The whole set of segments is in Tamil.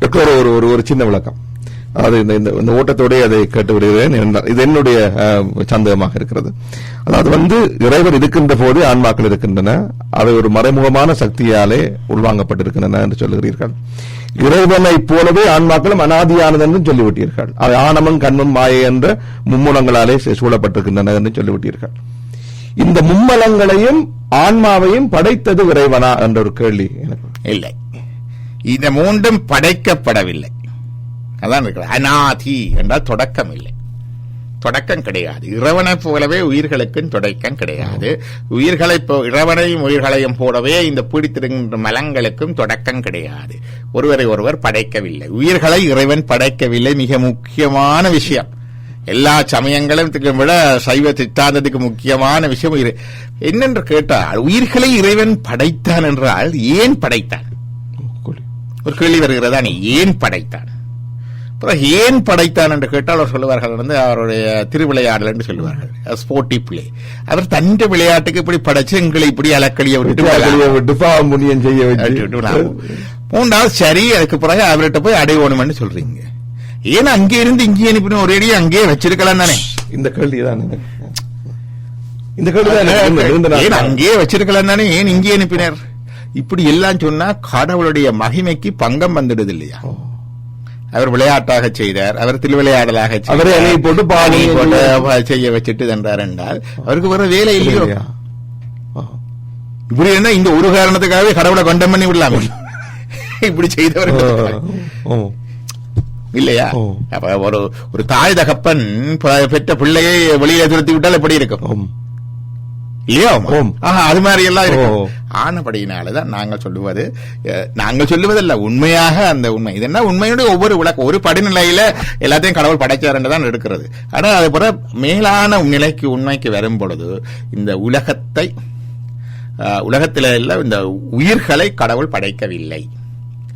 டாக்டர் ஒரு ஒரு ஒரு சின்ன விளக்கம். அது இந்த இந்த இந்த ஓட்டத்தோடே அதை கேட்டு விடுகிறேன் இது என்னுடைய சந்தேகமாக இருக்கிறது. அதாவது வந்து இறைவர் இருக்கின்ற போது ஆன்மாக்கள் இருக்கின்றன. அவை ஒரு மறைமுகமான சக்தியாலே உள்வாங்கப்பட்டிருக்கின்றன என்று சொல்லுகிறீர்கள். இறைவனைப் போலவே ஆன்மாக்களும் அனாதியானது என்று சொல்லிவிட்டீர்கள். அவை ஆணவம் கண்மம் மாயை என்ற மும்முலங்களாலே சூழப்பட்டிருக்கின்றன என்று சொல்லிவிட்டீர்கள். இந்த மும்மலங்களையும் ஆன்மாவையும் படைத்தது இறைவனா என்ற ஒரு கேள்வி எனக்கு. இல்லை. இந்த மூன்றும் படைக்கப்படவில்லை. அதான் இருக்கிறது அநாதி என்றால் தொடக்கம் இல்லை தொடக்கம் கிடையாது. இறைவனைப் போலவே உயிர்களுக்கும் தொடக்கம் கிடையாது. உயிர்களை போ- இறைவனையும் உயிர்களையும் போலவே இந்த பிடித்திருக்கின்ற மலங்களுக்கும் தொடக்கம் கிடையாது. ஒருவரை ஒருவர் படைக்கவில்லை. உயிர்களை இறைவன் படைக்கவில்லை. மிக முக்கியமான விஷயம். எல்லா சமயங்களும் விட சைவ சித்தாந்தத்துக்கு முக்கியமான விஷயம் என்னென்று கேட்டால் உயிர்களை இறைவன் படைத்தான் என்றால் ஏன் படைத்தான்? ஒரு கேள்வி வருகிறதா. நீ ஏன் படைத்தான்? அப்புறம் ஏன் படைத்தான் என்று கேட்டால் அவர் சொல்லுவார்கள் வந்து அவருடைய திருவிளையாடல் என்று சொல்லுவார்கள். ஸ்போர்ட்டி பிளே அவர் தந்த விளையாட்டுக்கு இப்படி படைச்சு எங்களை இப்படி அலக்கடிய விட்டு புண்ணியம் செய்ய மூன்றாவது சரி அதுக்கு பிறகு அவர்கிட்ட போய் அடையணும்னு சொல்றீங்க. ஏன் அங்கே இருந்து இங்கே அனுப்பின ஒரு அடி அங்கேயே வச்சிருக்கலாம் தானே? இந்த கேள்வி தான் இந்த கேள்வி தான் தான். அங்கேயே வச்சிருக்கலாம் தானே? ஏன் இங்கே அனுப்பினர்? இப்படி எல்லாம் சொன்னா கடவுளுடைய மகிமைக்கு பங்கம் வந்துடுது இல்லையா அவர் விளையாட்டாக செய்தார் அவர் திருவிளையாடலாக செய்தார். அவரே போட்டு அணையை போட்டு செய்ய- வச்சுட்டு தந்தார் என்றால் அவருக்கு வேற வேலை இல்லையோ. இப்படி என்ன இந்த ஒரு காரணத்துக்காகவே கடவுளை கொண்டம் பண்ணி விடலாமே இப்படி செய்தவர். இல்லையா. அப்ப ஒரு ஒரு தாய் தகப்பன் பெற்ற பிள்ளையை வெளியே துரத்தி விட்டால் எப்படி இருக்கும். இல்லையா. ஆஹா, அது மாதிரி எல்லாம் ஓ. இருக்கும் ஆனபடியினாலதான் நாங்கள் சொல்லுவது நாங்கள் சொல்லுவதல்ல உண்மையாக அந்த உண்மை. இது என்ன உண்மையுடைய ஒவ்வொரு விளக்கம் ஒரு படிநிலையில எல்லாத்தையும் கடவுள் படைச்சார் தான் எடுக்கிறது. ஆனா அது போல மேலான நிலைக்கு உண்மைக்கு வரும் பொழுது இந்த உலகத்தை உலகத்தில இந்த உயிர்களை கடவுள் படைக்கவில்லை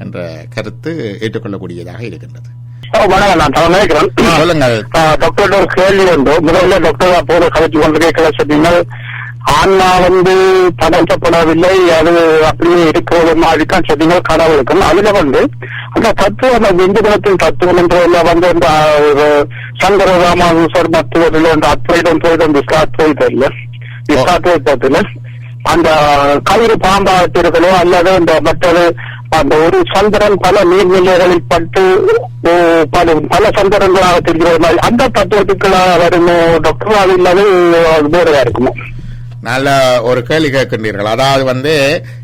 என்ற கருத்து ஏற்றுக்கொள்ளக்கூடியதாக இருக்கின்றது. வணக்கம் நான் தான் நினைக்கிறேன். சொல்லுங்கள். டாக்டர் கேள்வி உண்டு. முதல்ல டாக்டர் அப்போது கலைச்சு கொண்டு கேட்கல சொன்னீங்க. ஆன்மா வந்து படைக்கப்படவில்லை அது அப்படியே இருக்கிறது மாதிரி தான் சொன்னீங்க கடவுளுக்கும். அதுல வந்து அந்த தத்துவம் அந்த இந்து குலத்தின் தத்துவம் என்ற வந்து இந்த ஒரு சங்கர ராமானுசர் மத்துவத்தில் இந்த அத்வைதம் துவைதம் விஸ்வாத்வைதம் இல்ல விஸ்வாத்வைதத்துல அந்த கயிறு பாம்பாட்டிருக்கலோ அல்லது இந்த மற்றது அந்த ஒரு சந்திரன் பல நீர்நிலைகளில் பட்டு பல பல சந்திரங்களாக தெரிகிற மாதிரி அந்த தத்துவத்துக்குள்ளாக வருமோ டாக்டர் அது இல்லாத அது வேறையா இருக்குமோ? நல்ல ஒரு கேள்வி கேட்கின்றீர்கள். அதாவது வந்து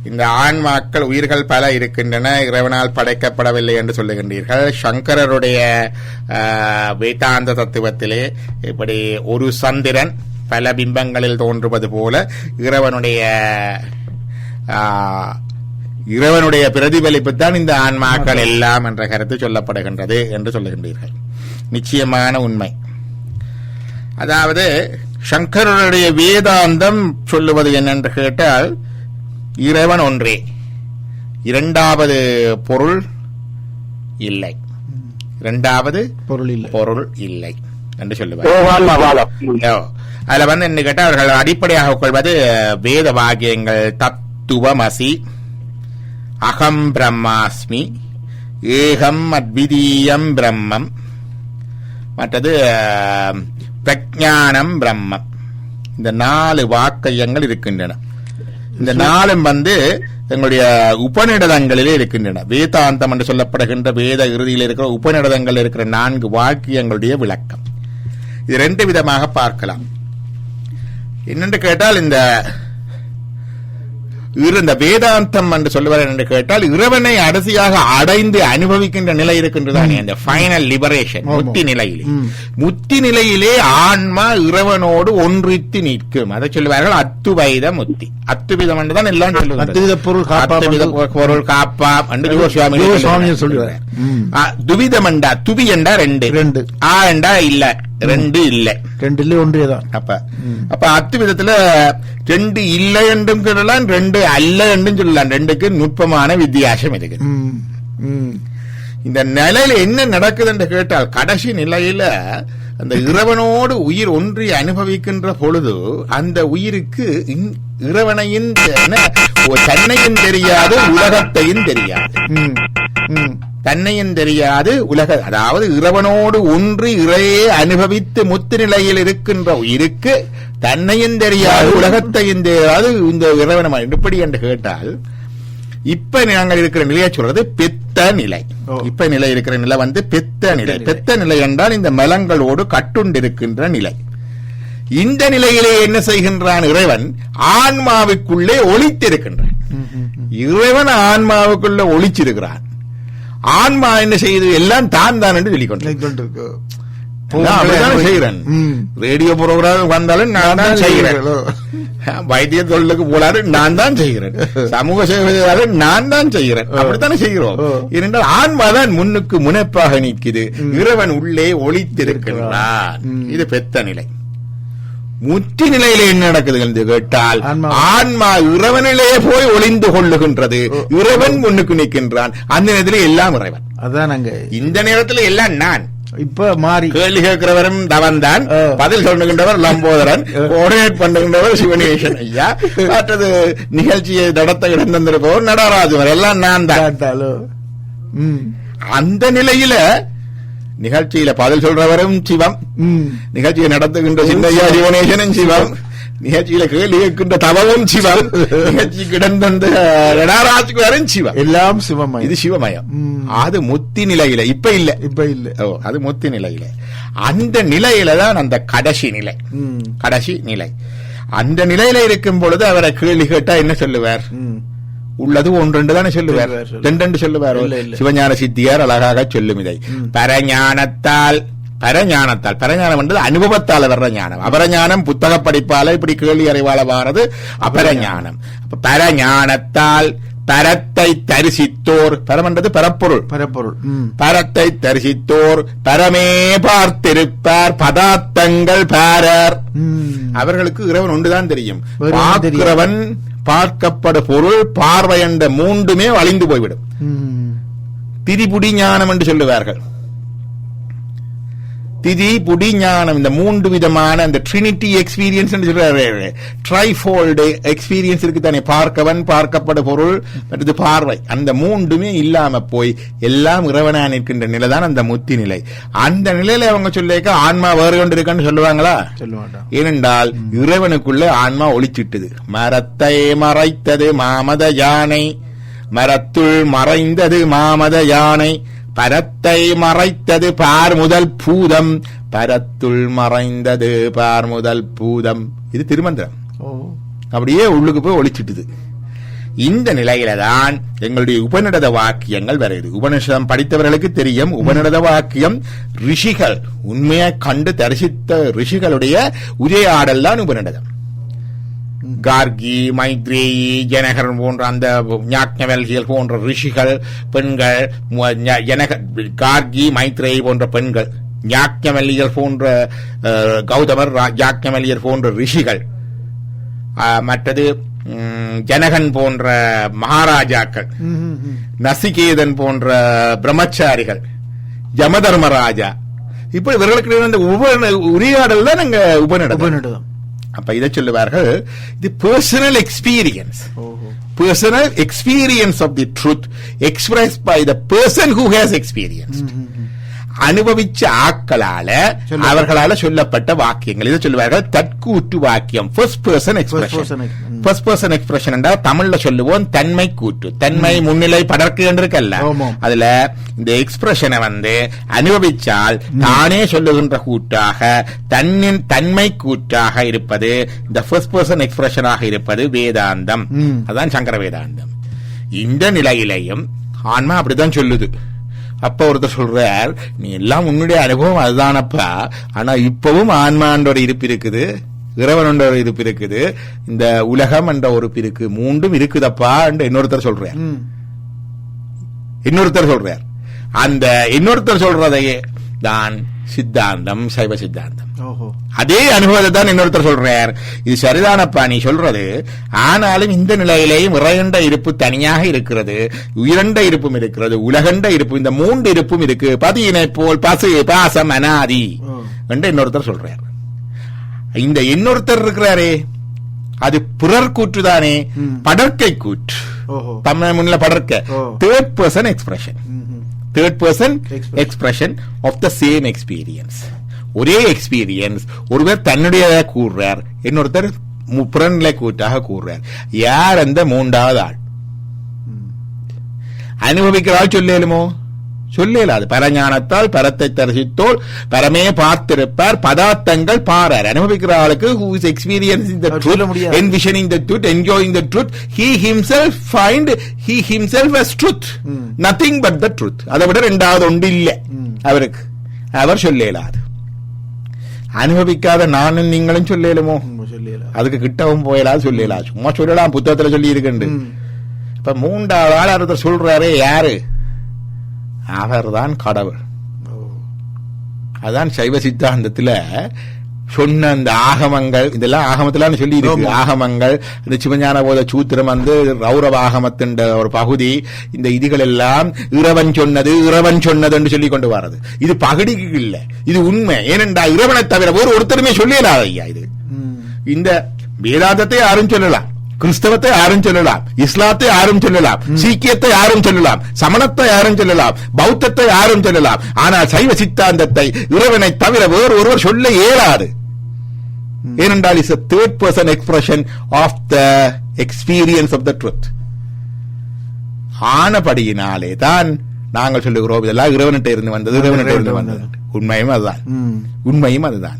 இந்த ஆன்மாக்கள் உயிர்கள் பல இருக்கின்றன இறைவனால் படைக்கப்படவில்லை என்று சொல்லுகின்றீர்கள். சங்கரருடைய வேதாந்த தத்துவத்திலே இப்படி ஒரு சந்திரன் பல பிம்பங்களில் தோன்றுவது போல இறைவனுடைய இறைவனுடைய பிரதிபலிப்பு தான் இந்த ஆன்மாக்கள் எல்லாம் என்ற கருத்து சொல்லப்படுகின்றது என்று சொல்லுகின்றீர்கள். நிச்சயமான உண்மை. அதாவது சங்கரருடைய வேதாந்தம் சொல்லுவது என்னென்று கேட்டால் இறைவன் ஒன்றே. இரண்டாவது பொருள் இல்லை. இரண்டாவது பொருள் இல்லை. பொருள் இல்லை என்று சொல்லுவார். அதுல வந்து என்ன கேட்டா அவர்கள் அடிப்படையாக கொள்வது வேத வாக்கியங்கள் தத்துவமசி அகம் பிரம்மாஸ்மி ஏகம் அத்விதீயம் பிரம்மம். மற்றது பிரஜானம் பிரம்மம் இந்த நாலு வாக்கியங்கள் இருக்கின்றன. இந்த நாளும் வந்து எங்களுடைய உபநிடதங்களிலே இருக்கின்றன. வேதாந்தம் என்று சொல்லப்படுகின்ற வேத இறுதியில் இருக்கிற உபநிடதங்கள் இருக்கிற நான்கு வாக்கியங்களுடைய விளக்கம். இது ரெண்டு விதமாக பார்க்கலாம். என்னென்று கேட்டால் இந்த இந்த வேதாந்தம் என்று சொல்லுவார் என்று கேட்டால் இறைவனை அடசியாக அடைந்து அனுபவிக்கின்ற நிலை இருக்கின்றதானே அந்த ஃபைனல் லிபரேஷன். முத்தி நிலையிலே. முத்தி நிலையிலே ஆன்மா இறைவனோடு ஒன்றித்து நிற்கும். அதை சொல்லுவார்கள் அத்துவைத முத்தி. அத்துவிதம் என்றுதான் எல்லாம் அத்துவித பொருள் அத்துவித பொருள் காப்பாம் என்று சுவாமி சொல்லுவார். துவிதம் என்றா துவி என்றா ரெண்டு. ரெண்டு. ஆ என்றா இல்ல. ரெண்டு இல்ல. ரெண்டுல ஒன்றியதான் அப்ப அப்ப அத்து விதத்துல ரெண்டு இல்லை என்றும் சொல்லலாம் ரெண்டு அல்ல என்றும் சொல்லலாம். ரெண்டுக்கு நுட்பமான வித்தியாசம் இருக்கு. இந்த நிலையில என்ன நடக்குது என்று கேட்டால் கடைசி நிலையில அந்த இறைவனோடு உயிர் ஒன்றி அனுபவிக்கின்ற பொழுது அந்த உயிருக்கு இறைவனையும் தன்னையும் தெரியாது உலகத்தையும் தெரியாது. தன்னையும் தெரியாது உலக அதாவது இறைவனோடு ஒன்றி இறையே அனுபவித்து முத்து நிலையில் இருக்கின்ற உயிருக்கு தன்னையும் தெரியாது உலகத்தையும் தெரியாது இந்த இறைவனம் எப்படி என்று கேட்டால் இப்ப நாங்கள் இருக்கிற நிலையை சொல்றது பெத்த நிலை. இப்ப நிலை இருக்கிற நிலை வந்து பெத்த நிலை. பெத்த நிலை. என்றால் இந்த மலங்களோடு கட்டுண்டிருக்கின்ற நிலை. இந்த நிலையிலே என்ன செய்கின்றான் இறைவன்? ஆன்மாவுக்குள்ளே ஒளித்திருக்கின்றான். இறைவன் ஆன்மாவுக்குள்ள ஒளிச்சிருக்கிறான். ஆன்மா என்ன செய்யுது? எல்லாம் தான் தான் என்று சொல்லிக் கொண்டு கொண்டிருக்கு நான் அப்படித்தானே செய்கிறேன் ம். ரேடியோ ப்ரோக்ராம் வந்தாலும் நான் தான் செய்கிறேன் வைத்திய தொழிலுக்கு போலாரு நான் தான் செய்கிறேன் சமூக சேவை நான் தான் செய்கிறேன் அப்படித்தானே செய்கிறோம். ஏனென்றால் ஆன்மாதான் முன்னுக்கு முனைப்பாக நிற்குது. இறைவன் உள்ளே ஒளித்திருக்கின்றான். இது பெத்த நிலை. முற்றி நிலையில என்ன நடக்குது என்று கேட்டால் ஆன்மா- ஆன்மா இறைவனிலே போய் ஒளிந்து கொள்ளுகின்றது. இறைவன் முன்னுக்கு நிற்கின்றான். அந்த நேரத்தில் எல்லாம் இறைவன். அதான் அங்க. இந்த நேரத்தில் எல்லாம் நான். இப்ப மாறி. கேள்வி கேட்கிறவரும் தவன்தான் ஆ. பதில் சொல்லுகின்றவர் லம்போதரன். கோஆர்டினேட் பண்ணுகின்றவர் சிவனேசன் ஐயா. மற்றது நிகழ்ச்சியை நடத்த இடம் தந்திருப்பவர் நடராஜவர். எல்லாம் நான் தான் அந்த நிலையில நிகழ்ச்சியில பதில் சொல்றவரும் சிவம். நிகழ்ச்சியை நடத்துகின்ற சின்னையா சிவனேசனும் சிவம். நிகழ்ச்சியில கேள்வி கேட்கின்ற தவமும் சிவம். நிகழ்ச்சி கிடந்த நடராஜுவரும் சிவம். எல்லாம் சிவமயம். இது சிவமயம். அது முத்தி நிலையில. இப்ப இல்ல. இப்ப இல்ல. ஓ அது முத்தி நிலையில. அந்த நிலையில தான் அந்த கடைசி நிலை. கடைசி நிலை. அந்த நிலையில இருக்கும் பொழுது அவரை கேள்வி கேட்டா என்ன சொல்லுவார்? உள்ளது ஒன்றெண்டு தானே சொல்லுவார். ரெண்டு சொல்லுவார். சிவஞான சித்தியார் அழகாக சொல்லும் இதை பரஞானத்தால் பரஞானத்தால் பரஞானம் என்றது அனுபவத்தால் வர்ற ஞானம் அபரஞானம் புத்தக படிப்பால இப்படி கேள்வி அறிவால வாரது அபரஞானம். பரஞானத்தால் பரத்தை தரிசித்தோர் பரமன்றது பரப்பொருள். பரப்பொருள் பரத்தை தரிசித்தோர் பரமே பார்த்திருப்பார் பதார்த்தங்கள் பாரர். அவர்களுக்கு இறைவன் ஒன்றுதான் தெரியும். பார்க்கிறவன் பார்க்கப்பட பொருள் பார்வை என்ற மூன்றுமே அழிந்து போய்விடும். திரிபுடி ஞானம் என்று சொல்லுவார்கள். திதி புடி ஞானம் இந்த மூன்று விதமான அந்த ட்ரினிட்டி எக்ஸ்பீரியன்ஸ் சொல்றாரு. ட்ரைஃபோல்டு எக்ஸ்பீரியன்ஸ் இருக்கு தானே. பார்க்கவன் பார்க்கப்பட பொருள் மற்றது பார்வை. அந்த மூன்றுமே இல்லாம போய் எல்லாம் இறைவனா நிற்கின்ற நிலை தான் அந்த முத்தி நிலை. அந்த நிலையில அவங்க சொல்லிக்க ஆன்மா வேறு கொண்டு இருக்கான்னு சொல்லுவாங்களா? ஏனென்றால் இறைவனுக்குள்ள ஆன்மா ஒளிச்சிட்டுது. மரத்தை மறைத்தது மாமத யானை. மரத்துள் மறைந்தது மாமத யானை. பரத்தை மறைத்தது பார் முதல் பூதம். பரத்துள் மறைந்தது பார் முதல் பூதம். இது திருமந்திரம். அப்படியே உள்ளுக்கு போய் ஒளிச்சிட்டுது. இந்த நிலையில தான் எங்களுடைய உபநிடத வாக்கியங்கள் வருது உபனிஷதம் படித்தவர்களுக்கு தெரியும். உபநிடத வாக்கியம் ரிஷிகள் உண்மையை கண்டு தரிசித்த ரிஷிகளுடைய உரையாடல் தான் உபநிடதம். கார்கி மைத்ரேயி ஜனகரன் போன்ற அந்த ஞாக்ஞவல்கிகள் போன்ற ரிஷிகள் பெண்கள் ஜனக கார்கி மைத்ரேயி போன்ற பெண்கள் ஞாக்ஞவல்லியர் போன்ற கௌதமர் ரா- போன்ற ரிஷிகள் மற்றது ஜனகன் போன்ற மகாராஜாக்கள் நசிகேதன் போன்ற பிரம்மச்சாரிகள் யமதர்மராஜா இப்ப இவர்களுக்கு இடையே அந்த உப உரையாடல் தான் நாங்க உபநிடம் அப்ப இதை சொல்லுவார்கள் இது personal experience personal experience of the truth express by the person who has experience hmm, hmm, hmm. அனுபவிச்ச ஆக்களால அவர்களால சொல்லப்பட்ட வாக்கியங்கள். இதை சொல்லுவார்கள் தற்கூற்று வாக்கியம். First person expression. First person expression என்றால் தமிழ்ல சொல்லுவோம் தன்மை கூற்று. தன்மை முன்னிலை படர்க்கு இருக்கல்ல. அதுல இந்த எக்ஸ்பிரஷனை வந்து அனுபவிச்சால் தானே சொல்லுகின்ற கூற்றாக தன்னின் தன்மை கூற்றாக இருப்பது இந்த ஃபர்ஸ்ட் பர்சன் எக்ஸ்பிரஷனாக இருப்பது வேதாந்தம். அதான் சங்கர வேதாந்தம் இந்த நிலையிலையும் ஆன்மா அப்படிதான் சொல்லுது. அப்ப ஒருத்தர் சொல்றார் நீ எல்லாம் உன்னுடைய அனுபவம் அதுதானப்பா. ஆனா இப்பவும் ஆன்மான்ற ஒரு இருப்பு இருக்குது இறைவன் ஒரு இருப்பு இருக்குது இந்த உலகம் என்ற ஒரு இருக்கு மூன்றும் இருக்குதப்பா என்று இன்னொருத்தர் சொல்றார். இன்னொருத்தர் சொல்றார். அந்த இன்னொருத்தர் சொல்றதையே தான் சித்தாந்தம் சைவ சித்தாந்தம். அதே அனுபவத்தை தான் இன்னொருத்தர் சொல்றார். இது சரிதானப்பா நீ சொல்றது? ஆனாலும் இந்த நிலையிலேயும் இறையண்ட இருப்பு தனியாக இருக்கிறது. உயிரண்ட இருப்பும் இருக்கிறது. உலகண்ட இருப்பு இந்த மூன்று இருப்பும் இருக்கு. பதியினை போல் பசு பாசம் அனாதி. என்று இன்னொருத்தர் சொல்றார். இந்த இன்னொருத்தர் இருக்கிறாரே அது பிறர் கூற்றுதானே ம். படற்கை கூற்று. தமிழ் முன்னில படர்க்க ஓ. Third person expression. Third person. Expression of the same experience ஒரே எக்ஸ்பீரியன்ஸ் ஒருவர் தன்னுடைய கூறுறார் இன்னொருத்தர் புறநிலை கூற்றாக கூறுறார். யார் அந்த மூன்றாவது ஆள்? அனுபவிக்கிறாள் சொல்லேலுமோ? சொல்லலாது பரஞானத்தால் பரத்தை தரிசித்தோல் பரமே பார்த்திருப்பார் பதார்த்தங்கள் பாரார். அனுபவிக்கிற ஆளுக்கு the அவர் truth சொல்ல முடியாது. envisioning the truth enjoying the truth he himself find he himself as truth. Nothing but the truth. அதை விட ரெண்டாவது ஒன்று இல்ல. அவருக்கு. அவர் சொல்லலாது அனுபவிக்காத நானும் நீங்களும் சொல்லலுமோ சொல்லல அதுக்கு கிட்டவும் போயலாம் சொல்லலாம் சும்மா சொல்லலாம் புத்தகத்துல சொல்லி இருக்குண்டு இப்ப மூன்றாவது ஆள் ஒருத்தர் சொல்றாரே யாரு? அவர்தான் கடவுள். அதான் சைவ சித்தாந்தத்துல சொன்ன அந்த ஆகமங்கள் இதெல்லாம் ஆகமத்துல சொல்லி இருக்கு. ஆகமங்கள் இந்த சிவஞான போத சூத்திரம் வந்து ரௌரவ ஆகமத்தின் ஒரு பகுதி. இந்த இதுகள் எல்லாம் இறைவன் சொன்னது இறைவன் சொன்னது என்று சொல்லி கொண்டு வர்றது. இது பகுதிக்கு இல்ல. இது உண்மை. ஏனென்றா இறைவனை தவிர ஒரு ஒருத்தருமே சொல்லலாத ஐயா இது இந்த வேதாந்தத்தை யாரும் சொல்லலாம். கிறிஸ்தவத்தை யாரும் சொல்லலாம் இஸ்லாத்தை யாரும் சொல்லலாம் சீக்கியத்தை யாரும் சொல்லலாம் சமணத்தை யாரும் சொல்லலாம் பௌத்தத்தை யாரும் சொல்லலாம் ஆனால் சைவ சித்தாந்தத்தை இறைவனை தவிர வேறு ஒருவர் சொல்ல இயலாது ஏனென்றால் is third person expression of the experience of the truth. ஆனபடியினாலே தான் நாங்கள் சொல்லுகிறோம் இதெல்லாம் இறைவனிட்ட இருந்து வந்தது இறைவனிட்ட இருந்து வந்தது உண்மையும் அதுதான் உண்மையும் அதுதான்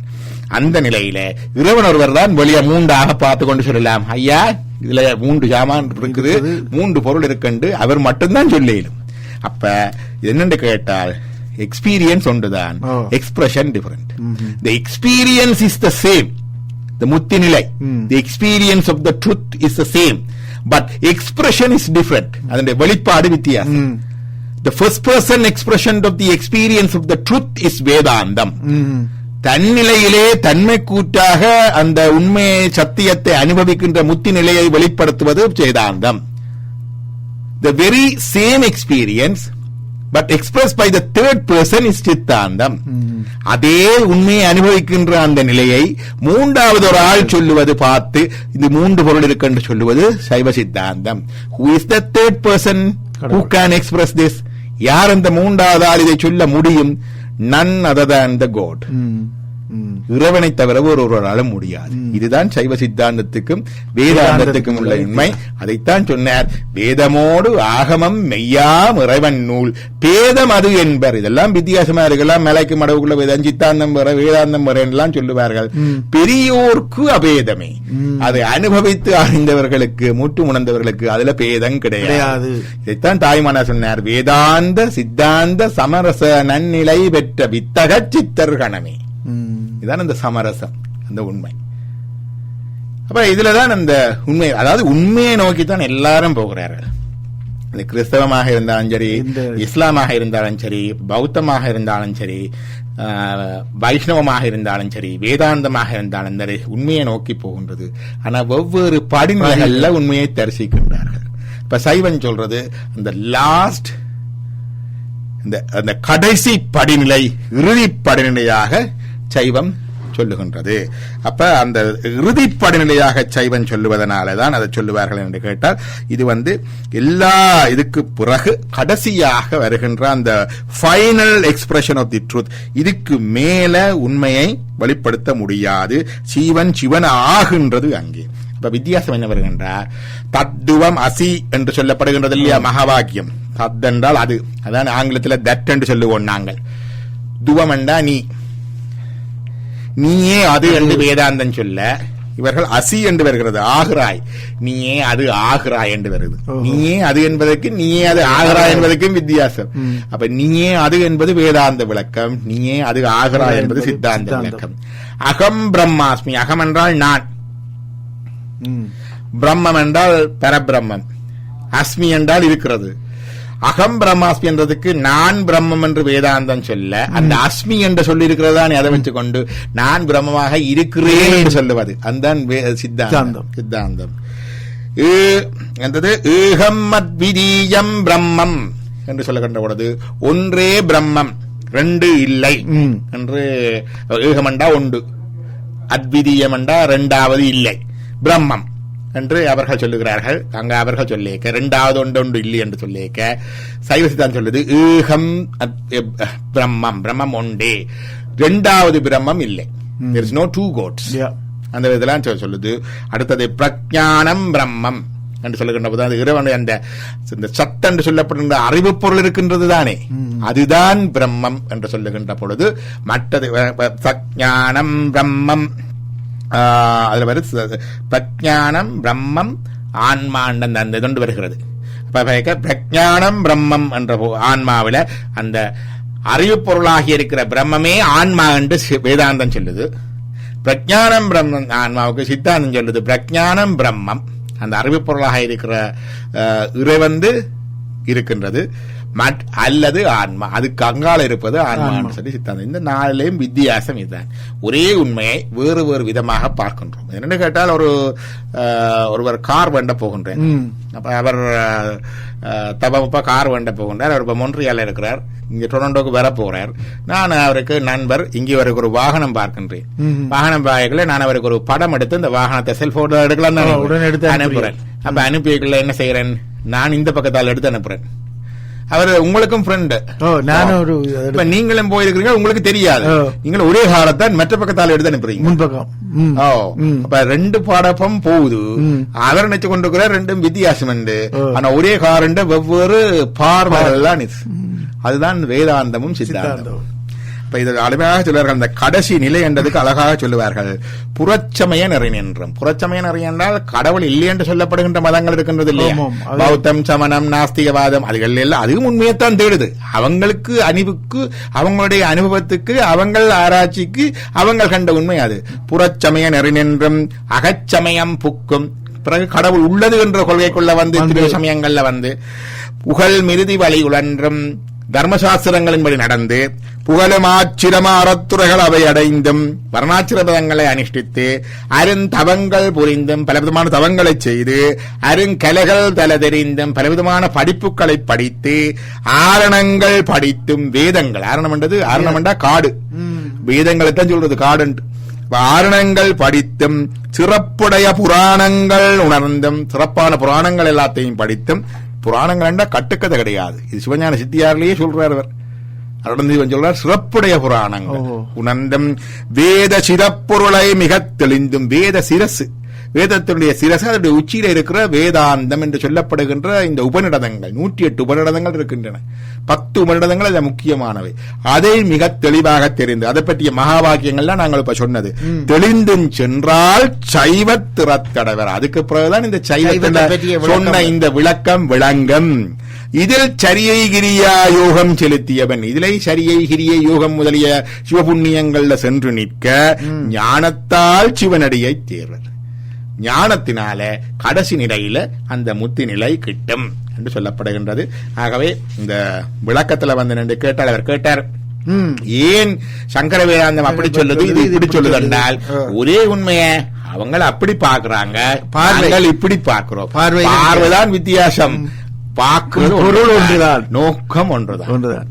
அந்த நிலையில இறைவன் ஒருவர் தான் வெளியே மூன்றாக பார்த்து கொண்டு சொல்லலாம். ஐயா இதுல மூன்று சாமான் இருக்குது மூன்று பொருள் இருக்குண்டு அவர் மட்டும்தான் சொல்லிடும் அப்ப இது என்னன்னு கேட்டால் எக்ஸ்பீரியன்ஸ் ஒன்றுதான். Expression different the experience is the same the முத்தி நிலை. The experience of the truth is the same but expression is different அதனுடைய வெளிப்பாடு வித்தியாசம். The first person expression of the experience of the truth is Vedandam. தன்னிலையிலே தன்மை கூட்டாக அந்த உண்மையை சத்தியத்தை அனுபவிக்கின்ற முத்தி நிலையை வெளிப்படுத்துவது வேதாந்தம். The very same experience but expressed by the third person is சித்தாந்தம் அதே உண்மையை அனுபவிக்கின்ற அந்த நிலையை மூன்றாவது ஒரு ஆள் சொல்லுவது பார்த்து இந்த மூன்று பொருள் இருக்கு என்று சொல்லுவது சைவ சித்தாந்தம். Who is the third person? Who கடவுள். can express this? யார் அந்த மூன்றாவது ஆள் இதை சொல்ல முடியும்? None other than the god hmm. இறைவனை தவிர ஒரு ஒருவராலும் முடியாது இதுதான் சைவ சித்தாந்தத்துக்கும் வேதாந்தத்துக்கும் உள்ள உண்மை அதைத்தான் சொன்னார். வேதமோடு ஆகமம் மெய்யாம் இறைவன் நூல். பேதம் அது என்பர். இதெல்லாம் வித்தியாசமா இருக்கலாம். மலைக்கு மடவுக்குள்ள வேதம் சித்தாந்தம் வர வேதாந்தம் வர எல்லாம் சொல்லுவார்கள் பெரியோர்க்கு அபேதமே. அதை அனுபவித்து அறிந்தவர்களுக்கு மூட்டு உணர்ந்தவர்களுக்கு அதுல பேதம் கிடையாது. இதைத்தான் தாய்மானா சொன்னார். வேதாந்த சித்தாந்த சமரச நன்னிலை பெற்ற வித்தக சித்தர் இதான் அந்த சமரசம் அந்த உண்மை. அப்ப இதுலதான் அந்த உண்மை அதாவது உண்மையை நோக்கி தான் எல்லாரும் போகிறார்கள். அது கிறிஸ்தவமாக இருந்தாலும் சரி இஸ்லாமாக இருந்தாலும் சரி பௌத்தமாக இருந்தாலும் சரி வைஷ்ணவமாக இருந்தாலும் சரி வேதாந்தமாக இருந்தாலும் சரி உண்மையை நோக்கி போகின்றது. ஆனா வெவ்வேறு படிநிலைகள்ல உண்மையை தரிசிக்கின்றார்கள். இப்ப சைவன் சொல்றது அந்த லாஸ்ட் இந்த அந்த கடைசி படிநிலை இறுதி படிநிலையாக சைவம் சொல்லுகின்றது. அப்ப அந்த இறுதி படிநிலையாக சைவம் சொல்லுவதனால தான் அதை சொல்லுவார்கள் என்று கேட்டால் இது வந்து எல்லா இதுக்கு பிறகு கடைசியாக வருகின்ற அந்த final expression of the truth இதுக்கு மேல உண்மையை வெளிப்படுத்த முடியாது. சிவன் சிவன் ஆகின்றது அங்கே. இப்ப வித்தியாசம் என்ன வருகின்றார்? தத்துவம் அசி என்று சொல்லப்படுகின்றது இல்லையா? மகாவாக்கியம் தத் என்றால் அது. அதான் ஆங்கிலத்தில் தட் என்று சொல்லுவோம் நாங்கள். துவம் என்றா நீ. நீயே அது என்று வேதாந்தம் சொல்ல இவர்கள் அசி என்று வருகிறது ஆகிறாய். நீயே அது ஆகிறாய் என்று வருது. நீயே அது என்பதற்கு நீயே அது ஆகிறாய் என்பதற்கும் வித்தியாசம். அப்ப நீயே அது என்பது வேதாந்த விளக்கம் நீயே அது ஆகிறாய் என்பது சித்தாந்த. விளக்கம். அகம் பிரம்மாஸ்மி அகம் என்றால் நான். பிரம்மம் என்றால் பரபிரம்மம். அஸ்மி என்றால் இருக்கிறது. அகம் பிரம்மாஸ்மி என்றதுக்கு நான் பிரம்மம் என்று வேதாந்தம் சொல்ல அந்த அஸ்மி என்று சொல்லி இருக்கிறதா அதை வச்சுக்கொண்டு நான் பிரம்மமாக இருக்கிறேன் என்று சொல்லுவது. அந்த சித்தாந்தம். சித்தாந்தம். என்றது ஏகம் மத்விதீயம் பிரம்மம் என்று சொல்லுகின்ற பொழுது ஒன்றே பிரம்மம் ரெண்டு இல்லை. என்று ஏகமண்டா உண்டு. அத்விதீயமண்டா ரெண்டாவது இல்லை. பிரம்மம். என்று அவர்கள் சொல்லுகிறார்கள். அங்க அவர்கள் சொல்லியிருக்க இரண்டாவது ஒன்று ஒன்று இல்லை என்று சொல்லியிருக்க சைவ சித்தாந்தம் சொல்லுது ஈகம் பிரம்மம் பிரம்மம் ஒன்றே. இரண்டாவது பிரம்மம் இல்லை. no two gods. Yeah. அந்த இதெல்லாம் சொல்~ சொல்லுது. அடுத்தது பிரஜானம் பிரம்மம். என்று சொல்லுகின்ற போது அது இறைவன் அந்த இந்த சத் என்று சொல்லப்படுகின்ற அறிவு பொருள் இருக்கின்றது தானே. அதுதான் பிரம்மம் என்று சொல்லுகின்ற பொழுது மற்றது சஞானம் பிரம்மம். அதில் வருது பிரஜானம் பிரம்மம் ஆன்மாண்ட அந்த அந்த வருகிறது. அப்ப பிரஜானம் பிரம்மம் என்ற ஆன்மாவில் அந்த அறிவு பொருளாகி இருக்கிற பிரம்மமே ஆன்மா என்று சி- வேதாந்தம் சொல்லுது. பிரஜானம் பிரம்மம் ஆன்மாவுக்கு சித்தாந்தம் சொல்லுது. பிரஜானம் பிரம்மம் அந்த அறிவு பொருளாக இருக்கிற அஹ், இறைவந்து இருக்கின்றது. அல்லது ஆன்மா. அதுக்கு அங்கால இருப்பது ஆன்மான்னு சொல்லி சித்தாந்தம். இந்த நாளிலேயும் வித்தியாசம் இதுதான். ஒரே உண்மையை வேறு வேறு விதமாக பார்க்கின்றோம். என்னன்னு கேட்டால் ஒரு ஒருவர் கார் வேண்ட போகின்றேன். அப்ப அவர் தபமுப்பா கார் வேண்ட போகின்றார். அவர் இப்ப மொன்றியால இருக்கிறார். இங்க டொரண்டோக்கு வர போறார். நான் அவருக்கு நண்பர் இங்கே அவருக்கு ஒரு வாகனம் பார்க்கின்றேன். வாகனம் பார்க்கல நான் அவருக்கு ஒரு படம் எடுத்து இந்த வாகனத்தை செல்போன் எடுக்கலாம் உடனே எடுத்து அனுப்புறேன். அப்ப அனுப்பி வைக்கல என்ன செய்யறேன் நான் இந்த பக்கத்தால் எடுத்து அனுப்புறேன். அவர் உங்களுக்கும் ஃப்ரெண்டு ஓ நானும் ஒரு இப்ப நீங்களும் போயிருக்கிறீங்க உங்களுக்கு தெரியாது. நீங்கள் ஒரே காலத்தான் மற்ற பக்கத்தால் எடுத்து அனுப்புறீங்க முன்பக்கம். ஓ. அப்ப ரெண்டு பாடப்பம் போகுது. அவர் நினைச்சு கொண்டிருக்கிற ரெண்டும் வித்தியாசம் உண்டு. ஆனா ஒரே காரண்ட வெவ்வேறு பார்வைகள் தான் அதுதான் வேதாந்தமும் சித்தாந்தமும் சித்தாந்தம். இப்ப இது அருமையாக சொல்வார்கள் அந்த கடைசி நிலை என்றதுக்கு அழகாக சொல்லுவார்கள். புறச்சமய நெறி நின்றும். புறச்சமய நெறி என்றால் கடவுள் இல்லை என்று சொல்லப்படுகின்ற மதங்கள் இருக்கின்றது இல்லையா? பௌத்தம் சமணம் நாஸ்திகவாதம் அதுகள் எல்லாம் அதுவும் உண்மையைத்தான் தேடுது. அவங்களுக்கு அணிவுக்கு அவங்களுடைய அனுபவத்துக்கு அவங்கள் ஆராய்ச்சிக்கு அவங்கள் கண்ட உண்மை அது. புறச்சமய நெறி நின்றும் அகச்சமயம் புக்கும். பிறகு கடவுள் உள்ளது என்ற கொள்கைக்குள்ள வந்து வந்து. திரு சமயங்கள்ல வந்து புகழ் மிருதி வழி உழன்றும் தர்மசாஸ்திரங்களின்படி நடந்து புகழும் ஆச்சிரம அறத்துறைகள் அவை அடைந்தும் வர்ணாச்சிரமதங்களை அனுஷ்டித்து அருந்தவங்கள் புரிந்தும் பலவிதமான தவங்களை செய்து அருங்கலைகள் தல தெரிந்தும் பலவிதமான படிப்புகளை படித்து ஆரணங்கள் படித்தும் வேதங்கள். ஆரணம் என்றது ஆரணம் என்றா காடு. வேதங்களை தான் சொல்றது காடுன்ட்டு. வாரணங்கள் படித்தும் சிறப்புடைய புராணங்கள் உணர்ந்தும் சிறப்பான புராணங்கள் எல்லாத்தையும் படித்தும் புராணங்கள் என்றா கட்டுக்கதை கிடையாது. இது சிவஞான சித்தியாரிலேயே சொல்றார் அவர் அருணந்தீவன் சொல்றார் சிறப்புடைய புராணங்கள். உணர்ந்தும் வேத சிறப்பொருளை மிகத் தெளிந்தும் வேத சிரசு. வேதத்தினுடைய சிரசு அதனுடைய உச்சியில இருக்கிற வேதாந்தம் என்று சொல்லப்படுகின்ற இந்த உபநிடதங்கள் நூற்றி எட்டு உபநிடதங்கள் இருக்கின்றன. பத்து உபநிடதங்கள் அது முக்கியமானவை. அதை மிக தெளிவாக தெரிந்து அதை பற்றிய மகா வாக்கியங்கள்லாம் நாங்கள் இப்ப சொன்னது. தெளிந்தும் சென்றால் சைவ திறத்தடைவர். அதுக்கு பிறகுதான் இந்த சைவத்தை. சொன்ன இந்த விளக்கம் விளங்கம். இதில் சரியை கிரியா யோகம் செலுத்தியவன். இதிலே சரியை கிரிய யோகம் முதலிய சிவபுண்ணியங்கள்ல சென்று நிற்க ஞானத்தால் சிவனடியை தேர்வர் ஞானத்தினால கடைசி நிலையில அந்த முத்தி நிலை கிட்டும் என்று சொல்லப்படுகின்றது. ஆகவே இந்த விளக்கத்துல வந்து நின்று கேட்டால் அவர் கேட்டார். ஏன் சங்கர வேதாந்தம் அப்படி சொல்லுது? இது இப்படி சொல்லுது என்றால். ஒரே உண்மைய அவங்க அப்படி பாக்குறாங்க பார்வை. நாங்கள் இப்படி பார்க்கிறோம். பார்வை. பார்வைதான் வித்தியாசம். பார்க்கிறது பொருள். ஒன்றுதான். நோக்கம் ஒன்றுதான். ஒன்றுதான்.